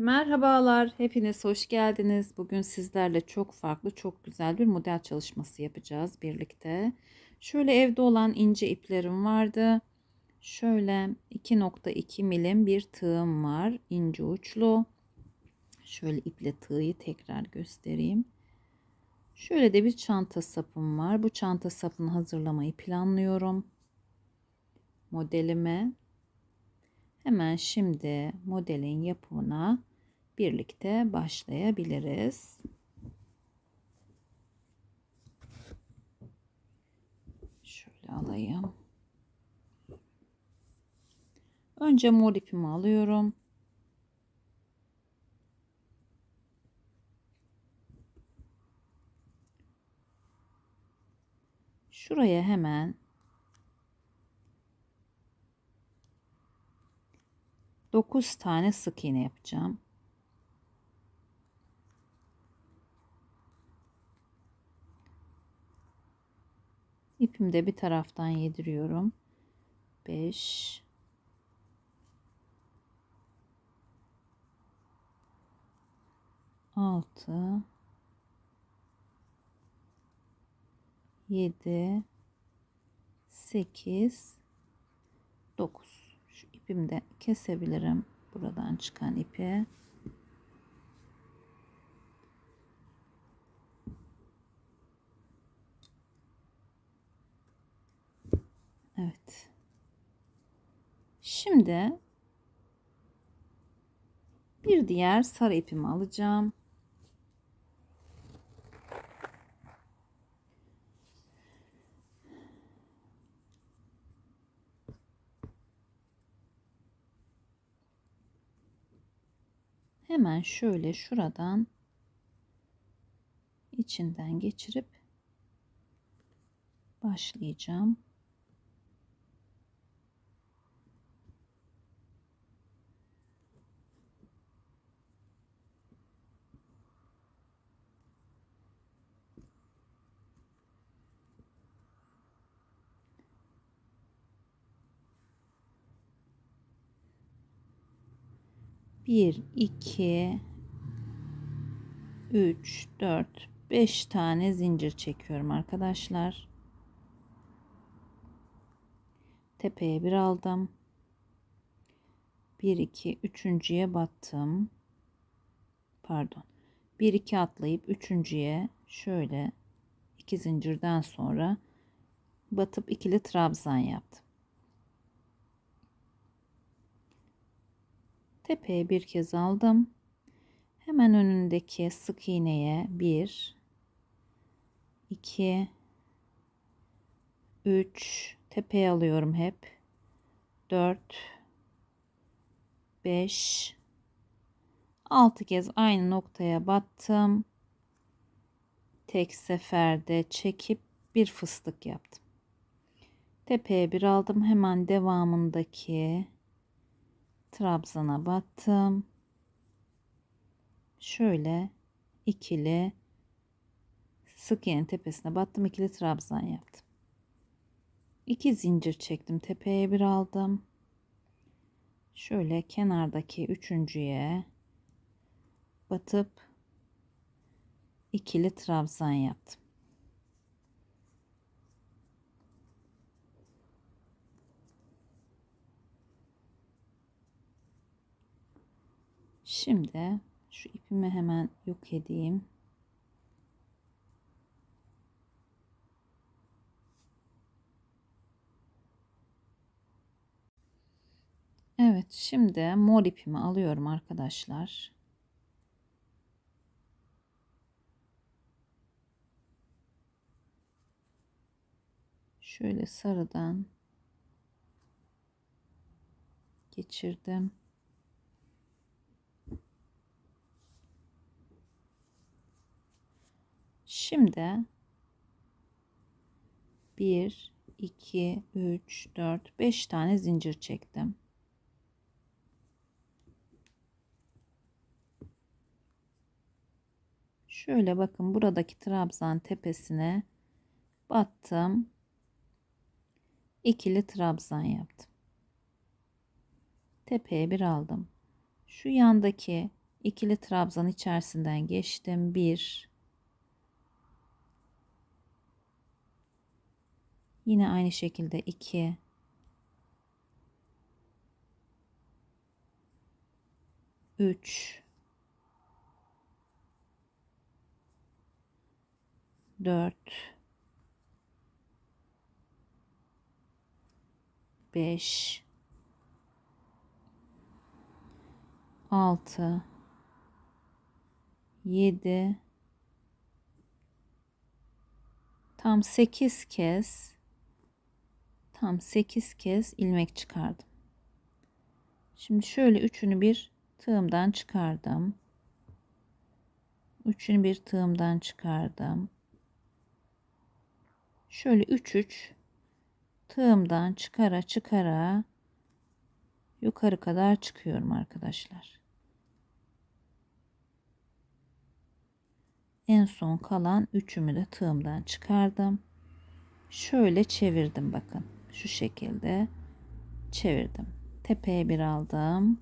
Merhabalar, hepiniz hoş geldiniz. Bugün sizlerle çok farklı, çok güzel bir model çalışması yapacağız birlikte. Şöyle evde olan ince iplerim vardı. Şöyle 2.2 milim bir tığım var, ince uçlu. Şöyle iple tığı tekrar göstereyim. Şöyle de bir çanta sapım var. Bu çanta sapını hazırlamayı planlıyorum. Modelime Hemen şimdi modelin yapımına birlikte başlayabiliriz. Şöyle alayım. Önce mor ipimi alıyorum. Şuraya hemen 9 tane sık iğne yapacağım. İpimi de bir taraftan yediriyorum. 5 6 7 8 9 şu ipimi de kesebilirim. Buradan çıkan ipi. Evet. Şimdi bir diğer sarı ipimi alacağım. hemen şöyle şuradan içinden geçirip başlayacağım. Bir, iki, üç, dört, beş tane zincir çekiyorum arkadaşlar. Tepeye bir aldım. Bir, iki, üçüncüye battım. Pardon. Bir, iki atlayıp üçüncüye şöyle iki zincirden sonra batıp ikili trabzan yaptım. Tepeye bir kez aldım. Hemen önündeki sık iğneye 1 2 3 tepeye alıyorum hep. 4 5 6 kez aynı noktaya battım. Tek seferde çekip bir fıstık yaptım. Tepeye bir aldım. Hemen devamındaki trabzana battım. Şöyle ikili sık iğnenin tepesine battım. ikili trabzan yaptım. İki zincir çektim. Tepeye bir aldım. Şöyle kenardaki üçüncüye batıp ikili trabzan yaptım. Şimdi şu ipimi hemen yok edeyim. Evet şimdi mor ipimi alıyorum arkadaşlar. Şöyle sarıdan geçirdim. Şimdi 1 2 3 4 5 tane zincir çektim. Şöyle bakın buradaki trabzan tepesine battım. ikili trabzan yaptım. Tepeye bir aldım. Şu yandaki ikili trabzan içerisinden geçtim. 1 Yine aynı şekilde 2 3 4 5 6 7 tam 8 kez tam 8 kez ilmek çıkardım. Şimdi şöyle üçünü bir tığımdan çıkardım. Üçünü bir tığımdan çıkardım. Şöyle 3 3 tığımdan çıkara çıkara yukarı kadar çıkıyorum arkadaşlar. En son kalan üçümü de tığımdan çıkardım. Şöyle çevirdim bakın. Şu şekilde çevirdim. Tepeye bir aldım.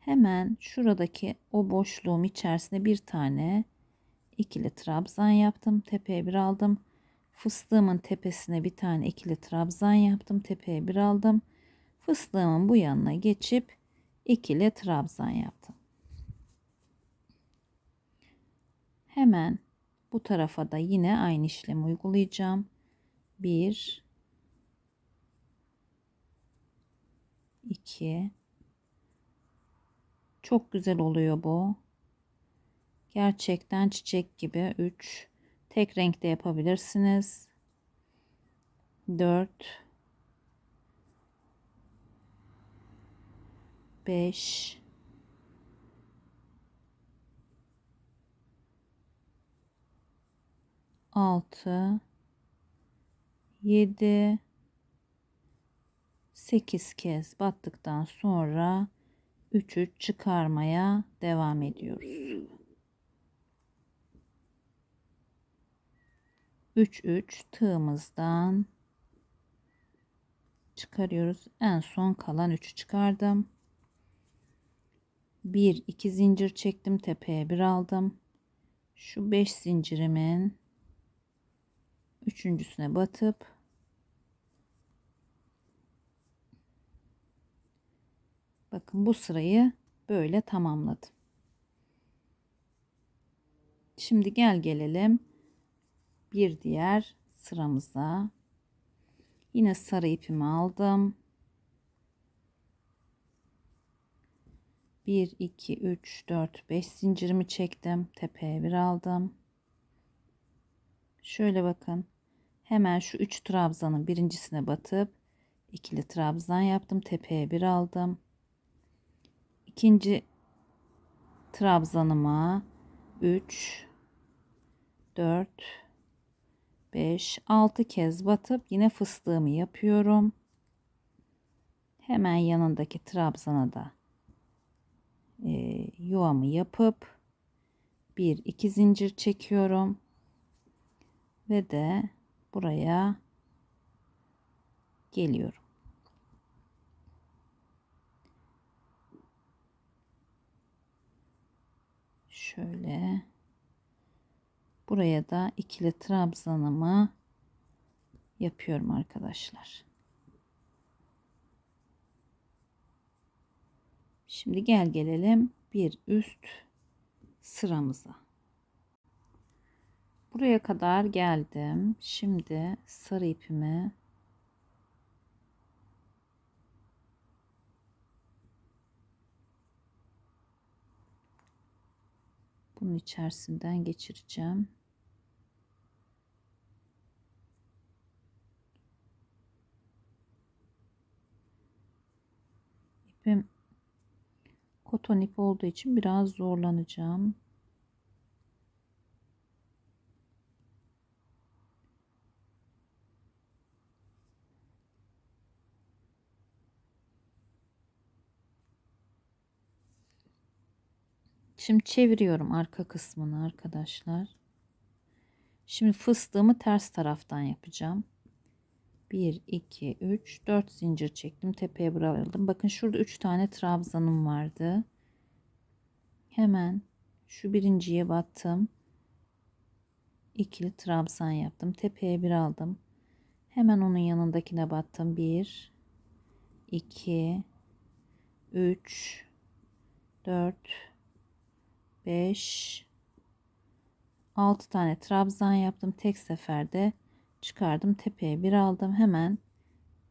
Hemen şuradaki o boşluğum içerisine bir tane ikili trabzan yaptım. Tepeye bir aldım. Fıstığımın tepesine bir tane ikili trabzan yaptım. Tepeye bir aldım. Fıstığımın bu yanına geçip ikili trabzan yaptım. Hemen bu tarafa da yine aynı işlemi uygulayacağım. 1 2 Çok güzel oluyor bu. Gerçekten çiçek gibi 3 tek renkte yapabilirsiniz. 4 5 6 7 8 kez battıktan sonra 3 3 çıkarmaya devam ediyoruz. 3 3 tığımızdan çıkarıyoruz. En son kalan 3'ü çıkardım. 1 2 zincir çektim tepeye bir aldım. Şu 5 zincirimin üçüncüsüne batıp bakın bu sırayı böyle tamamladım. Şimdi gel gelelim bir diğer sıramıza. Yine sarı ipimi aldım. 1 2 3 4 5 zincirimi çektim. Tepeye bir aldım. Şöyle bakın. Hemen şu 3 trabzanın birincisine batıp ikili trabzan yaptım. Tepeye bir aldım. İkinci trabzanıma 3 4 5 6 kez batıp yine fıstığımı yapıyorum. Hemen yanındaki trabzana da e, yuvamı yapıp bir iki zincir çekiyorum ve de buraya geliyorum. Şöyle buraya da ikili trabzanımı yapıyorum arkadaşlar. Şimdi gel gelelim bir üst sıramıza. Buraya kadar geldim. Şimdi sarı ipimi bunun içerisinden geçireceğim. İpim koton ip olduğu için biraz zorlanacağım. Şimdi çeviriyorum arka kısmını arkadaşlar. Şimdi fıstığımı ters taraftan yapacağım. 1 2 3 4 zincir çektim tepeye bıraktım bakın şurada 3 tane trabzanım vardı Hemen şu birinciye battım. İkili trabzan yaptım. Tepeye bir aldım. Hemen onun yanındakine battım. 1 2 3 4 5 6 tane trabzan yaptım. Tek seferde çıkardım. Tepeye bir aldım. Hemen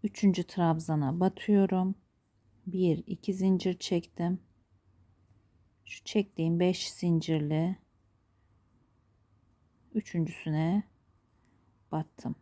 3. trabzana batıyorum. 1 2 zincir çektim. Şu çektiğim 5 zincirli üçüncüsüne battım.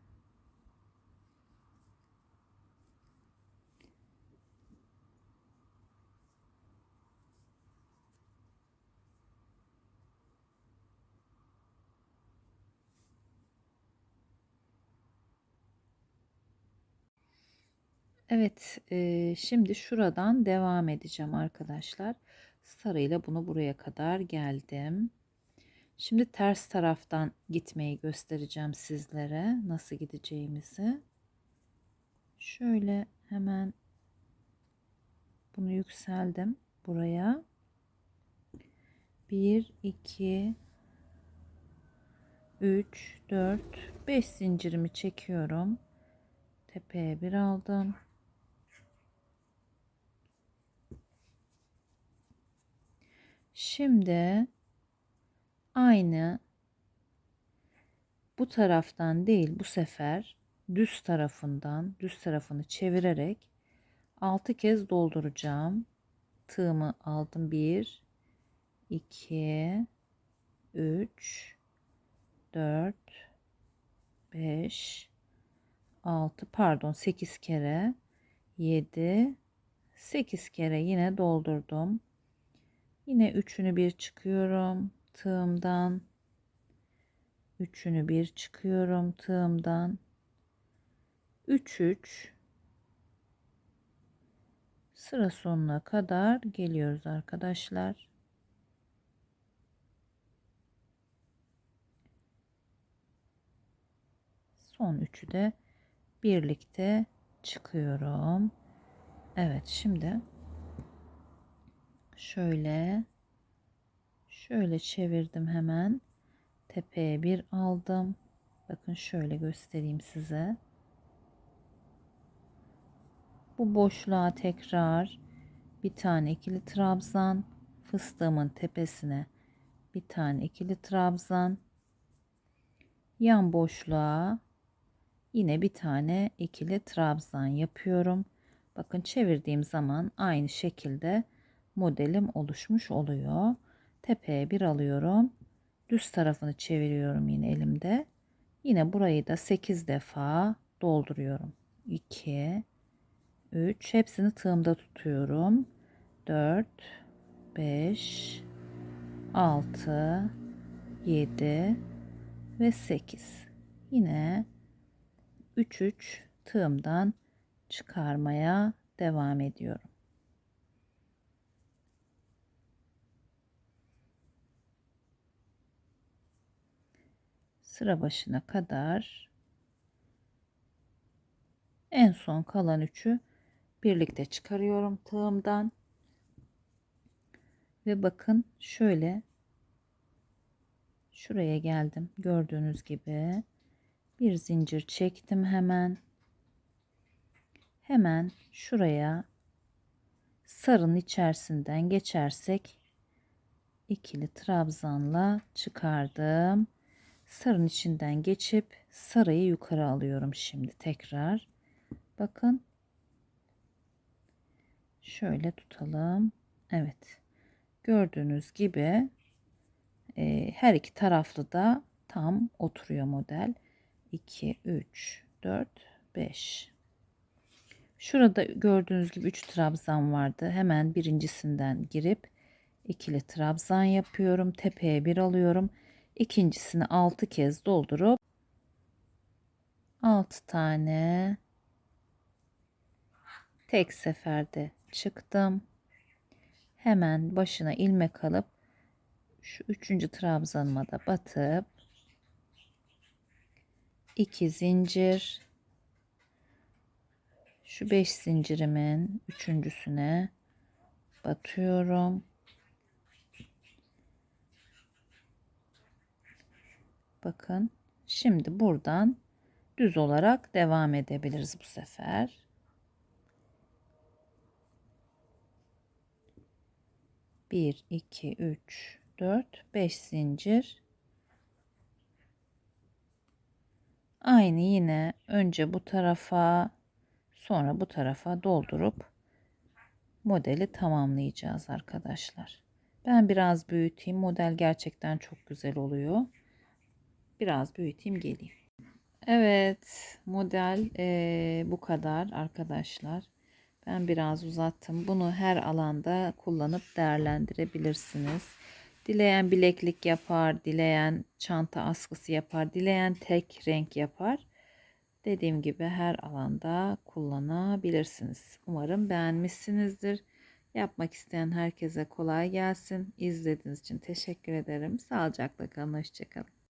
Evet, e, şimdi şuradan devam edeceğim arkadaşlar. Sarıyla bunu buraya kadar geldim. Şimdi ters taraftan gitmeyi göstereceğim sizlere. Nasıl gideceğimizi. Şöyle hemen bunu yükseldim buraya. 1 2 3 4 5 zincirimi çekiyorum. Tepeye bir aldım. Şimdi aynı bu taraftan değil bu sefer düz tarafından düz tarafını çevirerek 6 kez dolduracağım. Tığımı aldım 1 2 3 4 5 6 pardon 8 kere 7 8 kere yine doldurdum. Yine üçünü bir çıkıyorum tığımdan. Üçünü bir çıkıyorum tığımdan. 3 3 sıra sonuna kadar geliyoruz arkadaşlar. Son üçü de birlikte çıkıyorum. Evet şimdi şöyle. Şöyle çevirdim hemen. Tepeye bir aldım. Bakın şöyle göstereyim size. Bu boşluğa tekrar bir tane ikili trabzan fıstığımın tepesine bir tane ikili trabzan. Yan boşluğa yine bir tane ikili trabzan yapıyorum. Bakın çevirdiğim zaman aynı şekilde modelim oluşmuş oluyor. Tepeye bir alıyorum. Düz tarafını çeviriyorum yine elimde. Yine burayı da 8 defa dolduruyorum. 2 3 hepsini tığımda tutuyorum. 4 5 6 7 ve 8. Yine 3 3 tığımdan çıkarmaya devam ediyorum. Sıra başına kadar en son kalan üçü birlikte çıkarıyorum tığımdan. Ve bakın şöyle şuraya geldim. Gördüğünüz gibi bir zincir çektim hemen. Hemen şuraya sarın içerisinden geçersek ikili trabzanla çıkardım sarın içinden geçip sarıyı yukarı alıyorum şimdi tekrar. Bakın. Şöyle tutalım. Evet. Gördüğünüz gibi e, her iki taraflı da tam oturuyor model. 2, 3, 4, 5. Şurada gördüğünüz gibi 3 trabzan vardı. Hemen birincisinden girip ikili trabzan yapıyorum. Tepeye bir alıyorum ikincisini 6 kez doldurup 6 tane tek seferde çıktım. Hemen başına ilmek alıp şu üçüncü trabzanıma da batıp iki zincir şu beş zincirimin üçüncüsüne batıyorum Bakın şimdi buradan düz olarak devam edebiliriz bu sefer. Bir, iki, üç, dört, beş zincir. Aynı yine önce bu tarafa sonra bu tarafa doldurup modeli tamamlayacağız arkadaşlar. Ben biraz büyüteyim. Model gerçekten çok güzel oluyor. Biraz büyüteyim geleyim. Evet model eee, bu kadar arkadaşlar. Ben biraz uzattım. Bunu her alanda kullanıp değerlendirebilirsiniz. Dileyen bileklik yapar, dileyen çanta askısı yapar, dileyen tek renk yapar. Dediğim gibi her alanda kullanabilirsiniz. Umarım beğenmişsinizdir. Yapmak isteyen herkese kolay gelsin. İzlediğiniz için teşekkür ederim. Sağlıcakla kalın. Hoşçakalın.